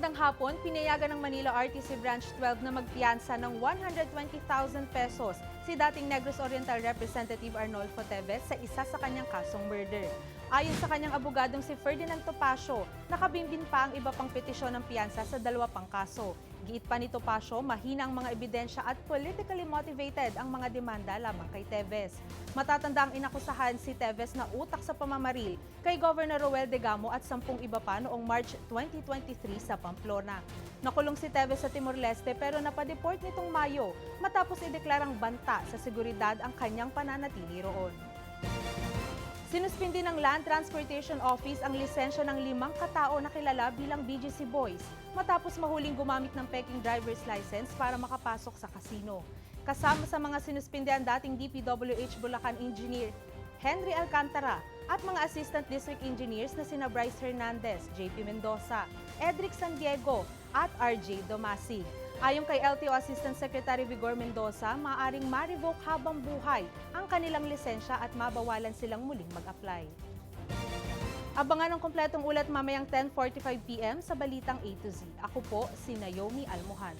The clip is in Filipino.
상당 hapon, pinayagan ng Manila RTC Branch 12 na magpiyansa ng 120,000 pesos si dating Negros Oriental Representative Arnolfo Teves sa isa sa kanyang kasong murder. Ayon sa kanyang abogadong si Ferdinand Topacio, nakabimbin pa ang iba pang petisyon ng piyansa sa dalawa pang kaso. Giit pa ni Topacio, mahina ang mga ebidensya at politically motivated ang mga demanda lamang kay Teves. Matatanda ang inakusahan si Teves na utak sa pamamaril kay Governor Roel de Gamo at sampung iba pa noong March 2023 sa Pamplona. Nakulong si Teves sa Timor-Leste pero napadeport nitong Mayo matapos ideklarang banta sa seguridad ang kanyang pananatili roon. Sinuspindi ng Land Transportation Office ang lisensya ng limang katao na kilala bilang BGC Boys matapos mahuling gumamit ng peking driver's license para makapasok sa kasino. Kasama sa mga sinuspindi ang dating DPWH Bulacan Engineer Henry Alcantara at mga Assistant District Engineers na sina Bryce Hernandez, JP Mendoza, Edric San Diego at RJ Domasi. Ayon kay LTO Assistant Secretary Vigor Mendoza, maaring ma-revoke habang buhay ang kanilang lisensya at mabawalan silang muling mag-apply. Abangan ang kompletong ulat mamayang 10.45pm sa Balitang A to Z. Ako po si Naomi Almohan.